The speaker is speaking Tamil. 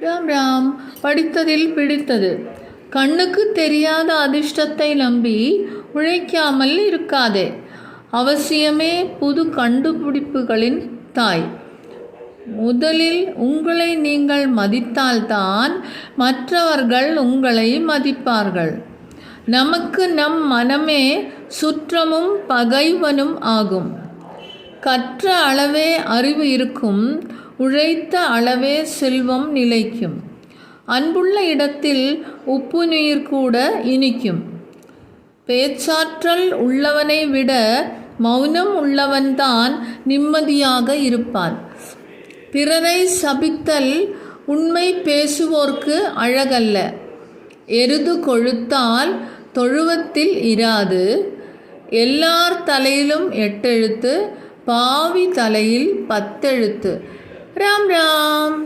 ராம் ராம் படித்ததில் பிடித்தது. கண்ணுக்கு தெரியாத அதிர்ஷ்டத்தை நம்பி உழைக்காமல் இருக்காதே. அவசியமே புது கண்டுபிடிப்புகளின் தாய். முதலில் உங்களை நீங்கள் மதித்தால்தான் மற்றவர்கள் உங்களை மதிப்பார்கள். நமக்கு நம் மனமே சுற்றமும் பகைவனும் ஆகும். கற்ற அளவே அறிவு இருக்கும். உழைத்த அளவே செல்வம் நிலைக்கும். அன்புள்ள இடத்தில் உப்பு நீர் கூட இனிக்கும். பேச்சாற்றல் உள்ளவனை விட மௌனம் உள்ளவன்தான் நிம்மதியாக இருப்பான். பிறரை சபித்தல் உண்மை பேசுவோர்க்கு அழகல்ல. எருது கொழுத்தால் தொழுவத்தில் இராது. எல்லார் தலையிலும் எட்டெழுத்து பாவி தலையில் பத்தெழுத்து. ராம் ராம்